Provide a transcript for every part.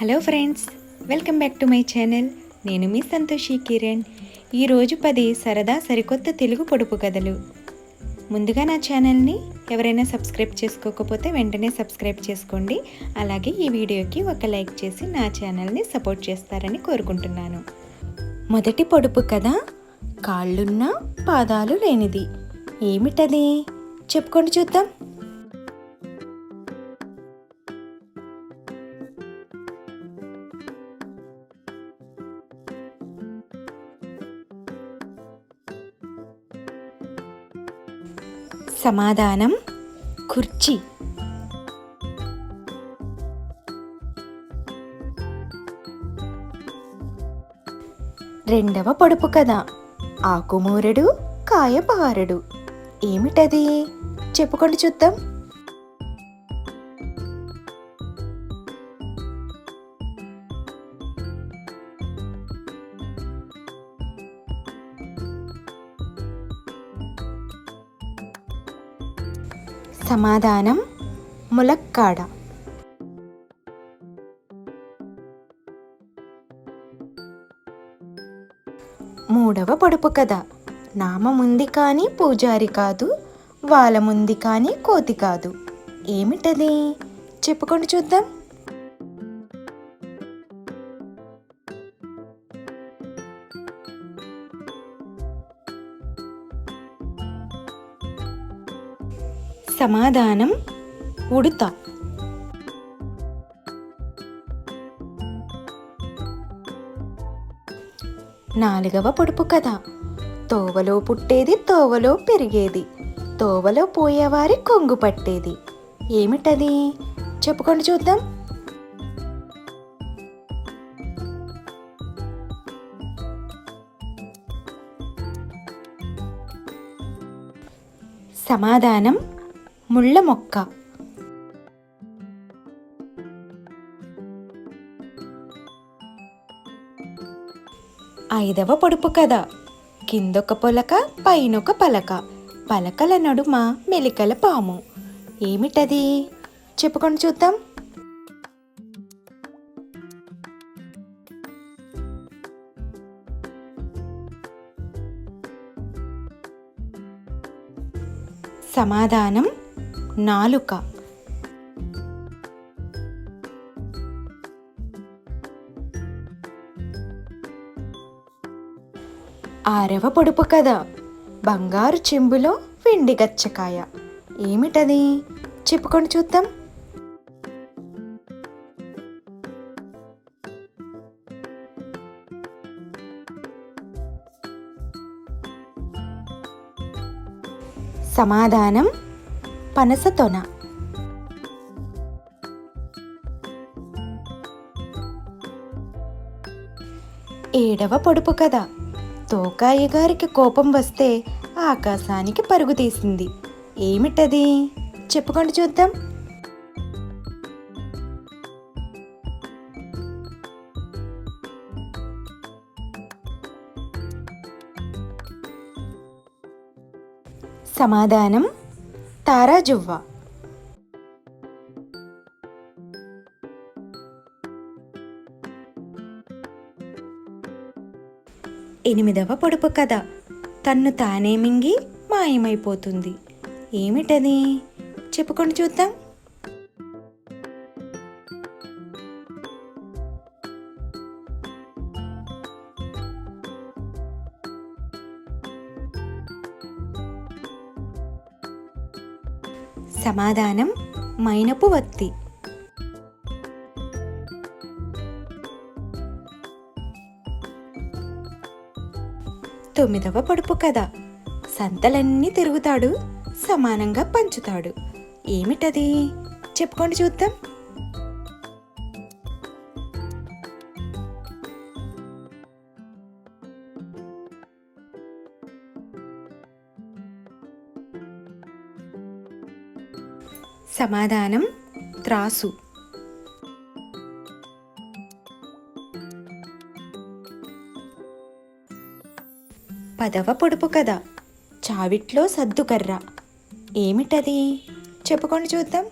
Hello friends welcome back to my channel. నేను మీ సంతోషి కిరణ్. ఈరోజు పది సరదా సరికొత్త తెలుగు పొడుపు కథలు. ముందుగా నా ఛానల్ని ఎవరైనా సబ్స్క్రైబ్ చేసుకోకపోతే వెంటనే సబ్స్క్రైబ్ చేసుకోండి. అలాగే ఈ వీడియోకి ఒక లైక్ చేసి నా ఛానల్ని సపోర్ట్ చేస్తారని కోరుకుంటున్నాను. మొదటి పొడుపు కథ కాళ్ళున్న పాదాలు లేనిది. ఏమిటది? చెప్పుకోండి చూద్దాం. సమాధానం కుర్చీ. రెండవ పొడుపు కథ. ఆకుమూరడు కాయపారడు. ఏమిటది? చెప్పుకోండి చూద్దాం. సమాధానం ములక్కాడ. మూడవ పొడుపు కథ. నామముంది కానీ పూజారి కాదు వాళ్ళముంది కానీ కోతి కాదు. ఏమిటది? చెప్పుకోండి చూద్దాం. సమాధానం ఉడుత. నాలుగవ పొడుపు కథ. తోవలో పుట్టేది తోవలో పెరిగేది. తోవలో పోయేవారి కొంగు పట్టేది. ఏమిటది? చెప్పుకోండి చూద్దాం. సమాధానం ముళ్ళ మొక్క. ఐదవ పొడుపు కథ. కిందొక పొలక పైనొక పలక. పలకల నడుమ మెలికల పాము. ఏమిటది? చెప్పుకొని చూద్దాం. సమాధానం నాలుక. ఆరవ పొడుపు కథ. బంగారు చెంబులో వెండి గచ్చకాయ. ఏమిటది? చెప్పుకొని చూద్దాం. సమాధానం పనసతొన. ఏడవ పొడుపు కథ. తోకాయి గారికి కోపం వస్తే ఆకాశానికి పరుగు తీసింది. ఏమిటది? చెప్పుకోండి చూద్దాం. సమాధానం తారాజువ్వ ఎనిమిదవ పొడుపు కథ. తన్ను తానే మింగి మాయమైపోతుంది. ఏమిటది? చెప్పుకొని చూద్దాం. సమాధానం మైనపు వత్తి తొమ్మిదవ పొడుపు కథ. సంతలన్నీ తిరుగుతాడు సమానంగా పంచుతాడు. ఏమిటది? చెప్పుకోండి చూద్దాం. సమాధానం త్రాసు. పదవ పొడుపు కథ. చావిట్లో సద్దుకర్ర ఏమిటది? చెప్పుకొని చూద్దాం.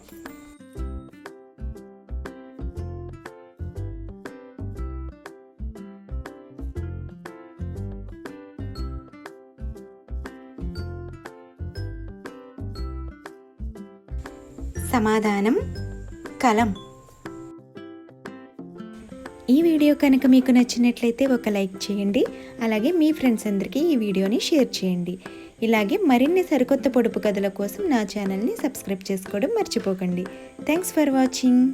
సమాధానం కలం. ఈ వీడియో కనుక మీకు నచ్చినట్లయితే ఒక లైక్ చేయండి అలాగే మీ ఫ్రెండ్స్ అందరికీ ఈ వీడియోని షేర్ చేయండి. ఇలాగే మరిన్ని సరికొత్త పొడుపు కథల కోసం నా ఛానల్ని సబ్స్క్రైబ్ చేసుకోవడం మర్చిపోకండి. Thanks for watching.